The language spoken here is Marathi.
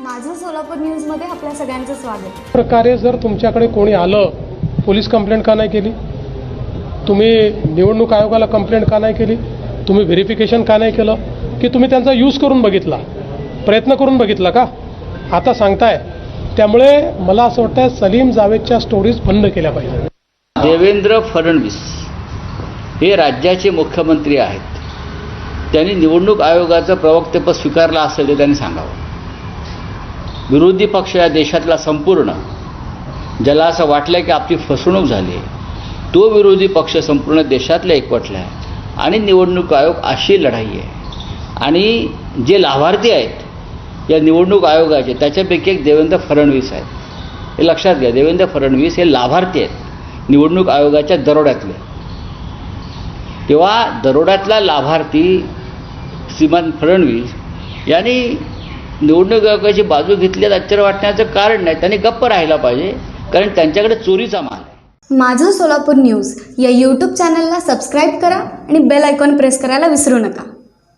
माझं सोलापूर न्यूजमध्ये आपल्या सगळ्यांचं स्वागत. प्रकारे जर तुमच्याकडे कोणी आलं पोलीस कंप्लेंट का नाही केली? तुम्ही निवडणूक आयोगाला कंप्लेंट का नाही केली? तुम्ही व्हेरिफिकेशन का नाही केलं? की तुम्ही त्यांचा यूज करून बघितला? प्रयत्न करून बघितला का? आता सांगताय. त्यामुळे मला असं वाटतं सलीम जावेदच्या स्टोरीज बंद केल्या पाहिजे देवेंद्र फडणवीस हे राज्याचे मुख्यमंत्री आहेत. त्यांनी निवडणूक आयोगाचं प्रवक्तेपद स्वीकारलं असेल ते त्यांनी सांगावं. विरोधी पक्ष या देशातला संपूर्ण ज्याला असं वाटलं की आपली फसवणूक झाली आहे तो विरोधी पक्ष संपूर्ण देशातला एकवटला आहे. आणि निवडणूक आयोग अशी लढाई आहे. आणि जे लाभार्थी आहेत या निवडणूक आयोगाचे त्याच्यापैकी एक देवेंद्र फडणवीस आहेत. हे लक्षात घ्या देवेंद्र फडणवीस हे लाभार्थी आहेत निवडणूक आयोगाच्या दरोड्यातले. तेव्हा दरोड्यातला लाभार्थी श्रीमान फडणवीस यांनी निवडणूक आयोगाची बाजू घेतली आश्चर्य वाटण्याचं कारण नाही. त्यांनी गप्प राहायला पाहिजे. कारण त्यांच्याकडे चोरीचा माल आहे. माझं सोलापूर न्यूज या यूट्यूब चॅनलला सबस्क्राईब करा आणि बेल आयकॉन प्रेस करायला विसरू नका.